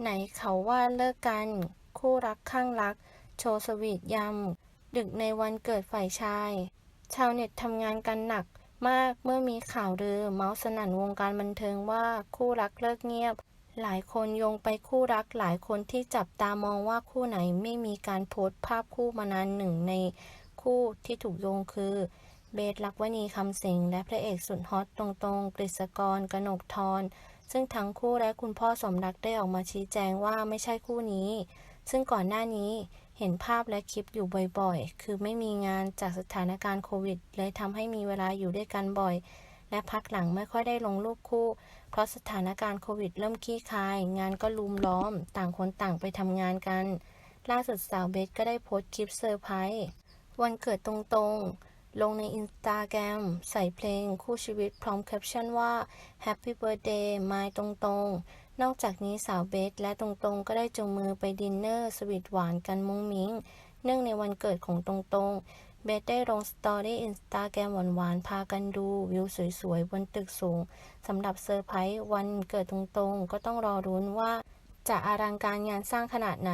ไหนเขาว่าเลิกกัน คู่รักข้างรัก โชว์สวีทยำ ดึกในวันเกิดฝ่ายชาย ชาวเน็ตทำงานกันหนักมากเมื่อมีข่าวลือเมาส์สนั่นวงการบันเทิงว่าคู่รักเลิกเงียบ หลายคนโยงไปคู่รักหลายคนที่จับตามองว่าคู่ไหนไม่มีการโพสต์ภาพคู่มานานหนึ่งในคู่ที่ถูกโยงคือ เบสลักวณีคำสิงและพระเอกสุดฮอตตรงๆกฤษกรกนกทร ซึ่งทั้งคู่และคุณพ่อสมรักได้ออกมาชี้แจงว่าไม่ใช่คู่นี้ ซึ่งก่อนหน้านี้เห็นภาพและคลิปอยู่บ่อยๆ คือไม่มีงานจากสถานการณ์โควิด เลยทำให้มีเวลาอยู่ด้วยกันบ่อย และพักหลังไม่ค่อยได้ลงรูปคู่ เพราะสถานการณ์โควิดเริ่มคลี่คลาย งานก็ลุมล้อม ต่างคนต่างไปทำงานกัน ล่าสุดสาวเบสก็ได้โพสต์คลิปเซอร์ไพรส์วันเกิดตรงๆ ลงในอินสตาแกรมใส่เพลงคู่ชีวิตพร้อมแคปชั่นว่า Happy Birthday มายตรงๆนอกจากนี้สาวเบสและตรงๆก็ได้จูงมือไปดินเนอร์สวีทหวานกันมุ้งมิ้ง เนื่องในวันเกิดของตรงๆเบสได้ลงสตอรี่อินสตาแกรมหวานๆ พากันดูวิวสวยๆ บนตึกสูงสำหรับเซอร์ไพรส์วันเกิดตรงๆ ก็ต้องรอรุ้นว่า จะอลังการงานสร้างขนาดไหน